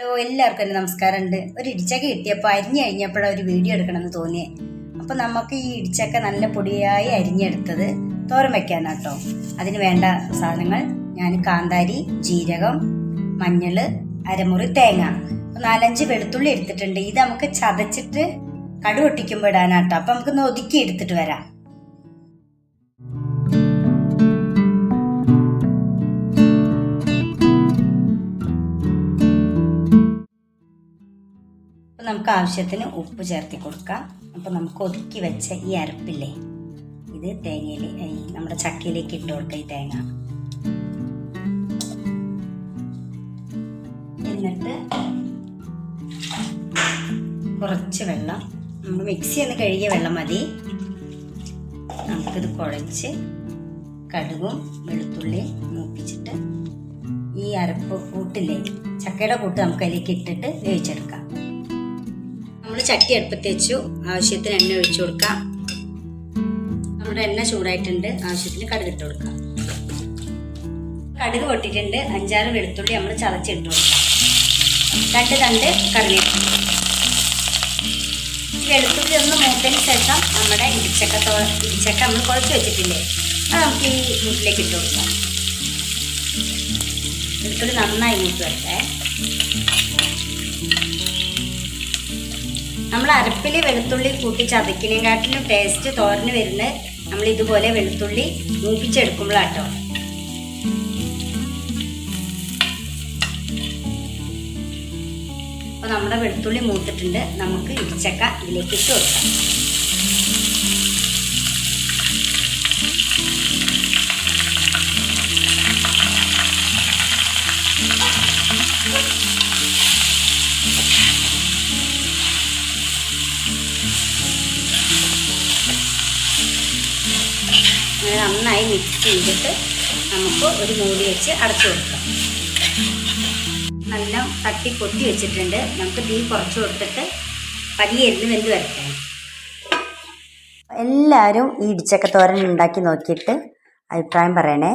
Hello എല്ലാവർക്കും എന്റെ നമസ്കാരമുണ്ട്. ഒരു ഇടിച്ചക്ക കിട്ടിയപ്പോൾ അരിഞ്ഞ് കഴിഞ്ഞപ്പോഴാണ് ഒരു വീഡിയോ എടുക്കണമെന്ന് തോന്നിയേ. അപ്പോൾ നമുക്ക് ഈ ഇടിച്ചക്ക നല്ല പൊടിയായി അരിഞ്ഞെടുത്തത് തോരൻ കേട്ടോ അതിന് വേണ്ട സാധനങ്ങൾ ഞാൻ കാന്താരി ജീരകം മഞ്ഞൾ അരമുറി തേങ്ങ. നാലഞ്ച് വെളുത്തുള്ളി എടുത്തിട്ടുണ്ട്. ഇത് നമുക്ക് ചതച്ചിട്ട് കടുവൊട്ടിക്കുമ്പോൾ ഇടാനാട്ടോ. അപ്പം നമുക്കൊന്ന് ഒതുക്കി എടുത്തിട്ട് വരാം. അപ്പം നമുക്ക് ആവശ്യത്തിന് ഉപ്പ് ചേർത്തി കൊടുക്കാം. അപ്പം നമുക്ക് ഒതുക്കി വെച്ച ഈ അരപ്പില്ലേ? ഇത് തേങ്ങയിൽ നമ്മുടെ ചക്കയിലേക്ക് ഇട്ട് കൊടുക്കുക ഈ തേങ്ങ. എന്നിട്ട് കുറച്ച് വെള്ളം നമ്മൾ മിക്സി ഒന്ന് കഴുകിയ വെള്ളം മതി. നമുക്കിത് കുഴച്ച് കടുകും വെളുത്തുള്ളി മൂപ്പിച്ചിട്ട് ഈ അരപ്പ് കൂട്ടില്ലേ ചക്കയുടെ കൂട്ട് നമുക്ക് അതിലേക്ക് ഇട്ടിട്ട് വേവിച്ചെടുക്കാം. നമ്മൾ ചട്ടി അടുപ്പത്ത് വെച്ചു. ആവശ്യത്തിന് എണ്ണ ഒഴിച്ചു കൊടുക്കാം. നമ്മുടെ എണ്ണ ചൂടായിട്ടുണ്ട്. ആവശ്യത്തിന് കടുക് ഇട്ട് കൊടുക്കാം. കടുക് പൊട്ടിയിട്ടുണ്ട്. അഞ്ചാറ് വെളുത്തുള്ളി നമ്മൾ ചതച്ചിട്ട് കൊടുക്കാം. രണ്ട് തണ്ട് കറിവേപ്പില. വെളുത്തുള്ളി ഒന്ന് മൂത്തതിന് ശേഷം നമ്മുടെ ഇടിച്ചക്ക തോ ഇടിച്ചക്ക നമ്മൾ കുഴച്ച് വെച്ചിട്ടില്ലേ? അത് നമുക്ക് ഈ വീട്ടിലേക്ക് ഇട്ട് കൊടുക്കാം. വെളുത്തുള്ളി നന്നായി മൂത്ത് വരട്ടെ. നമ്മൾ അരപ്പിൽ വെളുത്തുള്ളി കൂട്ടി ചതക്കിനെക്കാട്ടിലും ടേസ്റ്റ് തോരന് വരുന്നത് നമ്മൾ ഇതുപോലെ വെളുത്തുള്ളി മൂപ്പിച്ചെടുക്കുമ്പോഴാട്ടോ അപ്പോൾ നമ്മുടെ വെളുത്തുള്ളി മൂത്തിട്ടുണ്ട്. നമുക്ക് ഇടിച്ചക്ക ഇതിലേക്ക് ഇട്ട് കൊടുക്കാം. അങ്ങനെ നന്നായി മിക്സ് ചെയ്തിട്ട് നമുക്ക് ഒരു മൂടി വെച്ച് അടച്ചു കൊടുക്കാം. നല്ല തട്ടി പൊട്ടി വെച്ചിട്ടുണ്ട്. നമുക്ക് തീ കുറച്ച് കൊടുത്തിട്ട് പതിയെ ഇരുന്ന് വെന്ത് വരട്ടെ. എല്ലാവരും ഈ ഇടിച്ചക്ക തോരൻ ഉണ്ടാക്കി നോക്കിയിട്ട് അഭിപ്രായം പറയണേ.